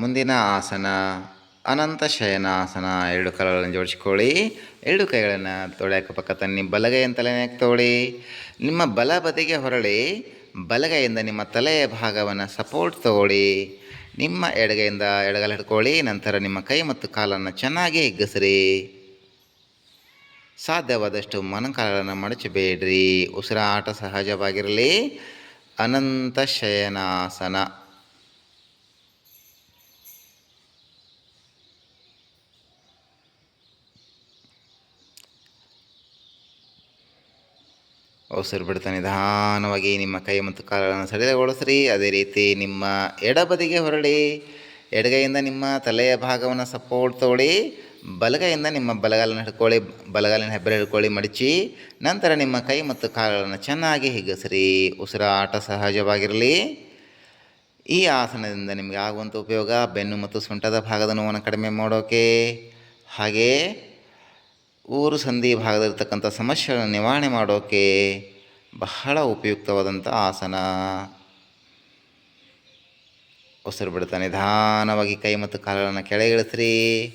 ಮುಂದಿನ ಆಸನ, ಅನಂತ ಶಯನಾಸನ. ಎರಡು ಕಾಲುಗಳನ್ನು ಜೋಡಿಸ್ಕೊಳ್ಳಿ. ಎರಡು ಕೈಗಳನ್ನು ತೊಡೆ ಅಕ್ಕಪಕ್ಕ ತನ್ನಿ, ಬಲಗೈಯನ್ನು ತಲೆನೇ ತಗೊಳ್ಳಿ ನಿಮ್ಮ ಬಲ ಬದಿಗೆ ಹೊರಳಿ. ಬಲಗೈಯಿಂದ ನಿಮ್ಮ ತಲೆಯ ಭಾಗವನ್ನು ಸಪೋರ್ಟ್ ತಗೊಳ್ಳಿ. ನಿಮ್ಮ ಎಡಗೈಯಿಂದ ಎಡಗಾಲ ಹಿಡ್ಕೊಳ್ಳಿ. ನಂತರ ನಿಮ್ಮ ಕೈ ಮತ್ತು ಕಾಲನ್ನು ಚೆನ್ನಾಗಿ ಹಿಗ್ಗಿಸ್ರಿ ಸಾಧ್ಯವಾದಷ್ಟು ಮೊಣಕಾಲನ್ನು ಮಡಚಬೇಡ್ರಿ. ಉಸಿರಾಟ ಸಹಜವಾಗಿರಲಿ. ಅನಂತ ಶಯನಾಸನ. ಉಸಿರು ಬಿಡ್ತಾ ನಿಧಾನವಾಗಿ ನಿಮ್ಮ ಕೈ ಮತ್ತು ಕಾಲುಗಳನ್ನು ಸಡಿಲಗೊಳಿಸ್ರಿ. ಅದೇ ರೀತಿ ನಿಮ್ಮ ಎಡಬದಿಗೆ ಹೊರಳಿ, ಎಡಗೈಯಿಂದ ನಿಮ್ಮ ತಲೆಯ ಭಾಗವನ್ನು ಸಪೋರ್ಟ್ ತೊಗೊಳ್ಳಿ, ಬಲಗೈಯಿಂದ ನಿಮ್ಮ ಬಲಗಾಲನ್ನು ಹಿಡ್ಕೊಳ್ಳಿ, ಬಲಗಾಲಿನ ಹೆಬ್ಬರ ಹಿಡ್ಕೊಳ್ಳಿ, ಮಡಚಿ, ನಂತರ ನಿಮ್ಮ ಕೈ ಮತ್ತು ಕಾಲುಗಳನ್ನು ಚೆನ್ನಾಗಿ ಹಿಗ್ಗಿಸ್ರಿ. ಉಸಿರಾಟ ಸಹಜವಾಗಿರಲಿ. ಈ ಆಸನದಿಂದ ನಿಮಗೆ ಆಗುವಂಥ ಉಪಯೋಗ ಬೆನ್ನು ಮತ್ತು ಸೊಂಟದ ಭಾಗದ ನೋವನ್ನು ಕಡಿಮೆ ಮಾಡೋಕೆ. ಹಾಗೇ ಊರು ಸಂಧಿ ಭಾಗದಲ್ಲಿರ್ತಕ್ಕಂಥ ಸಮಸ್ಯೆಗಳನ್ನು ನಿವಾರಣೆ ಮಾಡೋಕೆ ಬಹಳ ಉಪಯುಕ್ತವಾದಂಥ ಆಸನ. ಉಸಿರು ಬಿಡ್ತಾನೆ ನಿಧಾನವಾಗಿ ಕೈ ಮತ್ತು ಕಾಲುಗಳನ್ನು ಕೆಳಗಿಳಿಸ್ರಿ.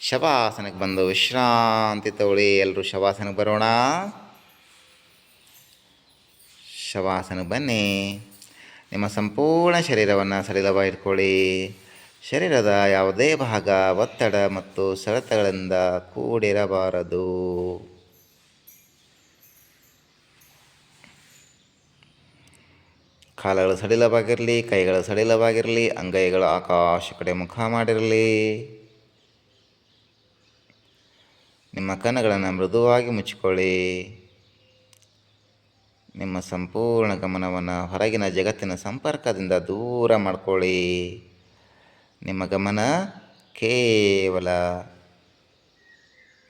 ಶವಾಸನಕ್ಕೆ ಬಂದು ವಿಶ್ರಾಂತಿ ತಗೊಳ್ಳಿ. ಎಲ್ಲರೂ ಶವಾಸನಕ್ಕೆ ಬರೋಣ. ಶವಾಸನಕ್ಕೆ ಬನ್ನಿ. ನಿಮ್ಮ ಸಂಪೂರ್ಣ ಶರೀರವನ್ನು ಸಡಿಲವಾಗಿ ಇಟ್ಕೊಳ್ಳಿ. ಶರೀರದ ಯಾವುದೇ ಭಾಗ ಒತ್ತಡ ಮತ್ತು ಸೆಳೆತಗಳಿಂದ ಕೂಡಿರಬಾರದು. ಕಾಲಗಳು ಸಡಿಲವಾಗಿರಲಿ, ಕೈಗಳು ಸಡಿಲವಾಗಿರಲಿ, ಅಂಗೈಗಳು ಆಕಾಶ ಕಡೆ ಮುಖ ಮಾಡಿರಲಿ. ನಿಮ್ಮ ಕಣ್ಣುಗಳನ್ನು ಮೃದುವಾಗಿ ಮುಚ್ಚಿಕೊಳ್ಳಿ. ನಿಮ್ಮ ಸಂಪೂರ್ಣ ಗಮನವನ್ನು ಹೊರಗಿನ ಜಗತ್ತಿನ ಸಂಪರ್ಕದಿಂದ ದೂರ ಮಾಡ್ಕೊಳ್ಳಿ. ನಿಮ್ಮ ಗಮನ ಕೇವಲ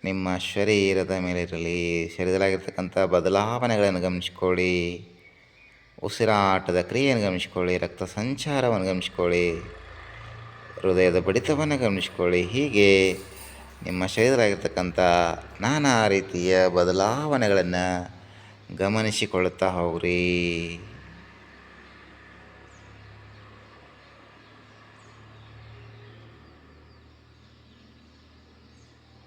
ನಿಮ್ಮ ಶರೀರದ ಮೇಲೆ ಇರಲಿ, ಶರೀರದಲ್ಲಾಗಿರ್ತಕ್ಕಂಥ ಬದಲಾವಣೆಗಳನ್ನು ಗಮನಿಸ್ಕೊಳ್ಳಿ, ಉಸಿರಾಟದ ಕ್ರಿಯೆಯನ್ನು ಗಮನಿಸ್ಕೊಳ್ಳಿ, ರಕ್ತ ಸಂಚಾರವನ್ನು ಗಮನಿಸ್ಕೊಳ್ಳಿ, ಹೃದಯದ ಬಡಿತವನ್ನು ಗಮನಿಸ್ಕೊಳ್ಳಿ. ಹೀಗೆ ನಿಮ್ಮ ಶರೀರದಾಗಿರ್ತಕ್ಕಂಥ ನಾನಾ ರೀತಿಯ ಬದಲಾವಣೆಗಳನ್ನು ಗಮನಿಸಿಕೊಳ್ಳುತ್ತಾ ಹೋಗ್ರಿ.